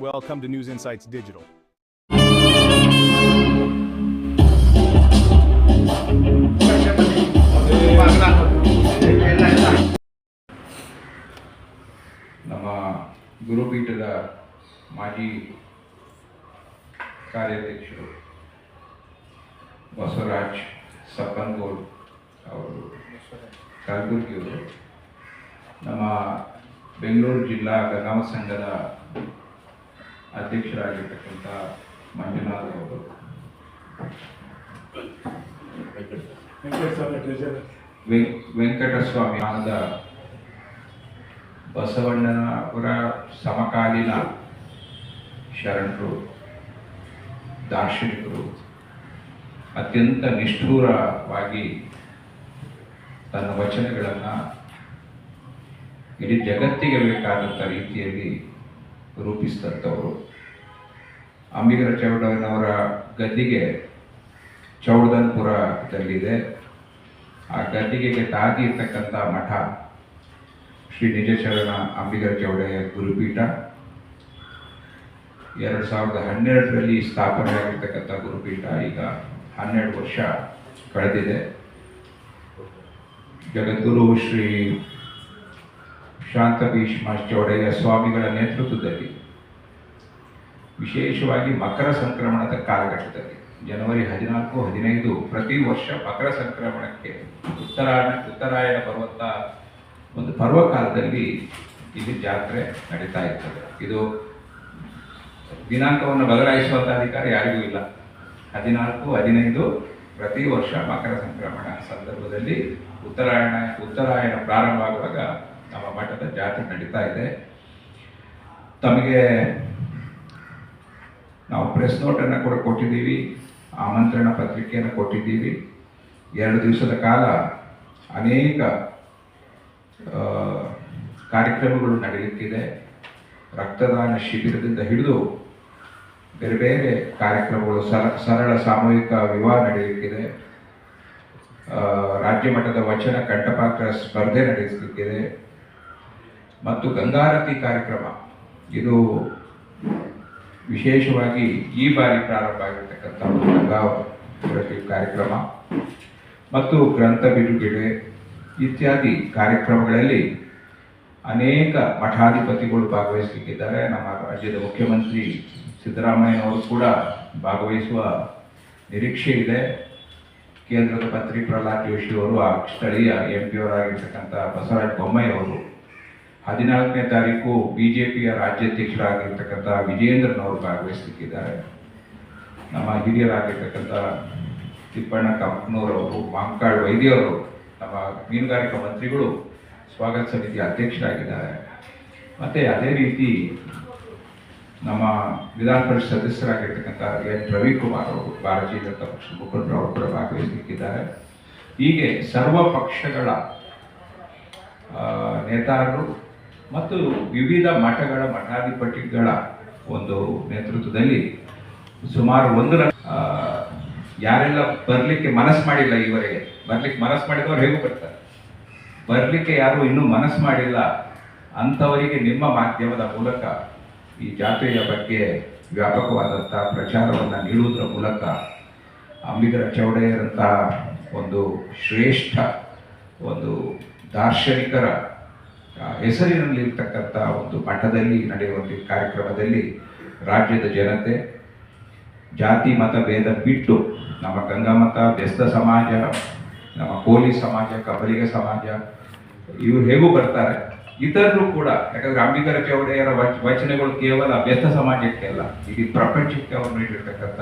Welcome to News Insights Digital. ನಮ್ಮ ಗುರುಪೀಠದ ಮಾಜಿ ಕಾರ್ಯಾಧ್ಯಕ್ಷರು ಬಸವರಾಜ್ ಸಪ್ಪನ್ಗೋಡ್ ಅವರು, ಕಲಬುರಗಿಯವರು, ನಮ್ಮ ಬೆಂಗಳೂರು ಜಿಲ್ಲಾ ಗಂಗಾಮ ಸಂಘದ ಅಧ್ಯಕ್ಷರಾಗಿರ್ತಕ್ಕಂಥ ಮಂಜುನಾಥ್ ಅವರು. ವೆಂಕಟಸ್ವಾಮಿ ಆದ ಬಸವಣ್ಣನ ಅವರ ಸಮಕಾಲೀನ ಶರಣರು, ದಾರ್ಶನಿಕರು, ಅತ್ಯಂತ ನಿಷ್ಠೂರವಾಗಿ ತನ್ನ ವಚನಗಳನ್ನು ಇಡೀ ಜಗತ್ತಿಗೆ ಬೇಕಾದಂಥ ರೀತಿಯಲ್ಲಿ ರೂಪಿಸಿದಂಥವರು. ಅಂಬಿಗರ ಚೌಡನವರ ಗದ್ದಿಗೆ ಚೌಡದನ್ಪುರದಲ್ಲಿದೆ ಆ ಗದ್ದಿಗೆಗೆ ತಾಗಿ ಇರ್ತಕ್ಕಂಥ ಮಠ ಶ್ರೀ ನಿಜಶರಣ ಅಂಬಿಗರ ಚೌಡಯ್ಯ ಗುರುಪೀಠ. ಎರಡು ಸಾವಿರದ ಹನ್ನೆರಡರಲ್ಲಿ ಸ್ಥಾಪನೆ ಆಗಿರ್ತಕ್ಕಂಥ ಗುರುಪೀಠ ಈಗ ಹನ್ನೆರಡು ವರ್ಷ ಕಳೆದಿದೆ. ಜಗದ್ಗುರು ಶ್ರೀ ಶಾಂತ ಭೀಷ್ಮ ಚೌಡಯ್ಯ ಸ್ವಾಮಿಗಳ ನೇತೃತ್ವದಲ್ಲಿ, ವಿಶೇಷವಾಗಿ ಮಕರ ಸಂಕ್ರಮಣದ ಕಾಲಘಟ್ಟದಲ್ಲಿ, ಜನವರಿ ಹದಿನಾಲ್ಕು, ಹದಿನೈದು ಪ್ರತಿ ವರ್ಷ ಮಕರ ಸಂಕ್ರಮಣಕ್ಕೆ ಉತ್ತರಾಯಣ ಉತ್ತರಾಯಣ ಪರ್ವತ ಒಂದು ಪರ್ವಕಾಲದಲ್ಲಿ ಇಲ್ಲಿ ಜಾತ್ರೆ ನಡೀತಾ ಇರ್ತದೆ. ಇದು ದಿನಾಂಕವನ್ನು ಬದಲಾಯಿಸುವಂಥ ಅಧಿಕಾರ ಯಾರಿಗೂ ಇಲ್ಲ. ಹದಿನಾಲ್ಕು, ಹದಿನೈದು ಪ್ರತಿ ವರ್ಷ ಮಕರ ಸಂಕ್ರಮಣ ಸಂದರ್ಭದಲ್ಲಿ ಉತ್ತರಾಯಣ ಉತ್ತರಾಯಣ ಪ್ರಾರಂಭ ಆಗುವಾಗ ನಮ್ಮ ಮಠದ ಜಾತ್ರೆ ನಡೀತಾ ಇದೆ. ತಮಗೆ ನಾವು ಪ್ರೆಸ್ ನೋಟನ್ನು ಕೂಡ ಕೊಟ್ಟಿದ್ದೀವಿ, ಆಮಂತ್ರಣ ಪತ್ರಿಕೆಯನ್ನು ಕೊಟ್ಟಿದ್ದೀವಿ. ಎರಡು ದಿವಸದ ಕಾಲ ಅನೇಕ ಕಾರ್ಯಕ್ರಮಗಳು ನಡೆಯುತ್ತಿದೆ ರಕ್ತದಾನ ಶಿಬಿರದಿಂದ ಹಿಡಿದು ಬೇರೆ ಬೇರೆ ಕಾರ್ಯಕ್ರಮಗಳು ಸರ, ಸರಳ ಸಾಮೂಹಿಕ ವಿವಾಹ ನಡೆಯುತ್ತಿದೆ ರಾಜ್ಯ ಮಟ್ಟದ ವಚನ, ಕಂಠಪಾತ್ರ ಸ್ಪರ್ಧೆ ನಡೆಸಲಿಕ್ಕಿದೆ ಮತ್ತು ಗಂಗಾರತಿ ಕಾರ್ಯಕ್ರಮ. ಇದು ವಿಶೇಷವಾಗಿ ಈ ಬಾರಿ ಪ್ರಾರಂಭ ಆಗಿರ್ತಕ್ಕಂಥ ಗಂಗಾವತಿ ಕಾರ್ಯಕ್ರಮ ಮತ್ತು ಗ್ರಂಥ ಬಿಡುಗಡೆ ಇತ್ಯಾದಿ ಕಾರ್ಯಕ್ರಮಗಳಲ್ಲಿ ಅನೇಕ ಮಠಾಧಿಪತಿಗಳು ಭಾಗವಹಿಸಲಿಕ್ಕಿದ್ದಾರೆ. ನಮ್ಮ ರಾಜ್ಯದ ಮುಖ್ಯಮಂತ್ರಿ ಸಿದ್ದರಾಮಯ್ಯನವರು ಕೂಡ ಭಾಗವಹಿಸುವ ನಿರೀಕ್ಷೆ ಇದೆ. ಕೇಂದ್ರದ ಮಂತ್ರಿ ಪ್ರಹ್ಲಾದ್ ಜೋಶಿ ಅವರು ಆ ಸ್ಥಳೀಯ ಎಂ ಪಿ ಅವರಾಗಿರ್ತಕ್ಕಂಥ ಬಸವರಾಜ ಬೊಮ್ಮಾಯಿ ಅವರು ಹದಿನಾಲ್ಕನೇ ತಾರೀಕು ಬಿ ಜೆ ಪಿಯ ರಾಜ್ಯಾಧ್ಯಕ್ಷರಾಗಿರ್ತಕ್ಕಂಥ ವಿಜೇಂದ್ರನವರು ಭಾಗವಹಿಸಲಿಕ್ಕಿದ್ದಾರೆ. ನಮ್ಮ ಹಿರಿಯರಾಗಿರ್ತಕ್ಕಂಥ ತಿಪ್ಪಣ್ಣ ಕಂಪನೂರವರು, ಮಾಂಕಾಳ್ ವೈದ್ಯವರು, ನಮ್ಮ ಮೀನುಗಾರಿಕಾ ಮಂತ್ರಿಗಳು ಸ್ವಾಗತ ಸಮಿತಿ ಅಧ್ಯಕ್ಷರಾಗಿದ್ದಾರೆ. ಮತ್ತು ಅದೇ ರೀತಿ ನಮ್ಮ ವಿಧಾನ ಪರಿಷತ್ ಸದಸ್ಯರಾಗಿರ್ತಕ್ಕಂಥ ಎನ್. ರವಿಕುಮಾರ್ ಅವರು, ಭಾರತೀಯ ಜನತಾ ಪಕ್ಷದ ಮುಖಂಡರು ಅವರು ಕೂಡ ಭಾಗವಹಿಸಲಿಕ್ಕಿದ್ದಾರೆ. ಹೀಗೆ ಸರ್ವ ಪಕ್ಷಗಳ ನೇತಾರರು ಮತ್ತು ವಿವಿಧ ಮಠಗಳ ಮಠಾಧಿಪತಿಗಳ ಒಂದು ನೇತೃತ್ವದಲ್ಲಿ ಸುಮಾರು ಒಂದು ಯಾರೆಲ್ಲ ಬರಲಿಕ್ಕೆ ಮನಸ್ಸು ಮಾಡಿಲ್ಲ ಈವರೆಗೆ ಬರ್ಲಿಕ್ಕೆ ಮನಸ್ಸು ಮಾಡಿದವರು ಹೇಗೂ ಬರ್ತಾರೆ? ಬರಲಿಕ್ಕೆ ಯಾರು ಇನ್ನೂ ಮನಸ್ಸು ಮಾಡಿಲ್ಲ ಅಂಥವರಿಗೆ ನಿಮ್ಮ ಮಾಧ್ಯಮದ ಮೂಲಕ ಈ ಜಾತ್ರೆಯ ಬಗ್ಗೆ ವ್ಯಾಪಕವಾದಂಥ ಪ್ರಚಾರವನ್ನು ನೀಡುವುದರ ಮೂಲಕ ಅಂಬಿಗರ ಚೌಡಯ್ಯರಂತಹ ಒಂದು ಶ್ರೇಷ್ಠ ಒಂದು ದಾರ್ಶನಿಕರ ಹೆಸರಿನಲ್ಲಿರ್ತಕ್ಕಂಥ ಒಂದು ಮಠದಲ್ಲಿ ನಡೆಯುವಂಥ ಕಾರ್ಯಕ್ರಮದಲ್ಲಿ ರಾಜ್ಯದ ಜನತೆ, ಜಾತಿ, ಮತ, ಭೇದ ಬಿಟ್ಟು ನಮ್ಮ ಗಂಗಾಮತ, ಬೆಸ್ತ ಸಮಾಜ, ನಮ್ಮ ಕೋಲಿ ಸಮಾಜ, ಕಬಲಿಗ ಸಮಾಜ, ಇವರು ಹೇಗೂ ಬರ್ತಾರೆ. ಇತರರು ಕೂಡ, ಯಾಕಂದ್ರೆ ಅಂಬಿಕರ ಚೌಡಯ್ಯರ ವಚ- ವಚನಗಳು ಕೇವಲ ಬೆಸ್ತ ಸಮಾಜಕ್ಕೆ ಅಲ್ಲ, ಇಡೀ ಪ್ರಪಂಚಕ್ಕೆ ಅವರು ನೀಡಿರ್ತಕ್ಕಂಥ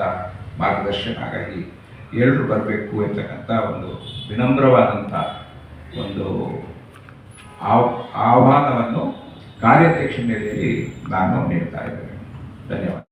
ಮಾರ್ಗದರ್ಶನ. ಹಾಗಾಗಿ ಎಲ್ಲರೂ ಬರಬೇಕು ಎಂತಕ್ಕಂಥ ಒಂದು ವಿನಮ್ರವಾದಂಥ ಒಂದು ಆಹ್ವಾನವನ್ನು ಕಾರ್ಯಾಧ್ಯಕ್ಷ ನೆಲೆಯಲ್ಲಿ ನಾನು ನೀಡ್ತಾ ಇದ್ದೇನೆ. ಧನ್ಯವಾದ.